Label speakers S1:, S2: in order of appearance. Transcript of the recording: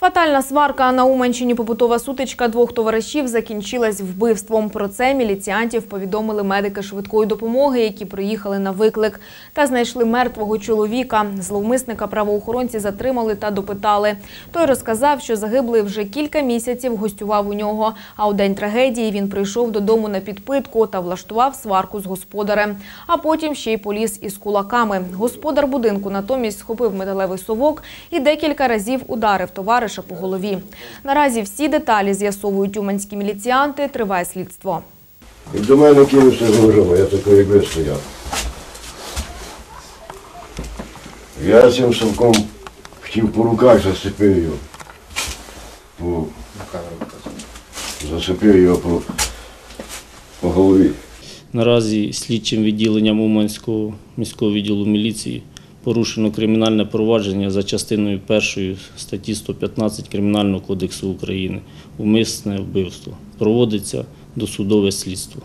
S1: Фатальна сварка на Уманщині побутова сутичка двох товаришів закінчилась вбивством. Про це міліціантів повідомили медики швидкої допомоги, які приїхали на виклик та знайшли мертвого чоловіка. Зловмисника правоохоронці затримали та допитали. Той розказав, що загиблий вже кілька місяців гостював у нього. А у день трагедії він прийшов додому на підпитку та влаштував сварку з господарем. А потім ще й поліз із кулаками. Господар будинку натомість схопив металевий совок і декілька разів ударив товариша по голові. Наразі всі деталі з'ясовують уманські міліціянти. Триває слідство.
S2: І до мене кинувся з ножом, я такий як ви стояв. Я цим совком хотів по руках зацепив його. По... Зацепив його по, по голові.
S3: Наразі слідчим відділенням Уманського міського відділу міліції порушено кримінальне провадження за частиною першої статті 115 Кримінального кодексу України умисне вбивство. Проводиться досудове слідство.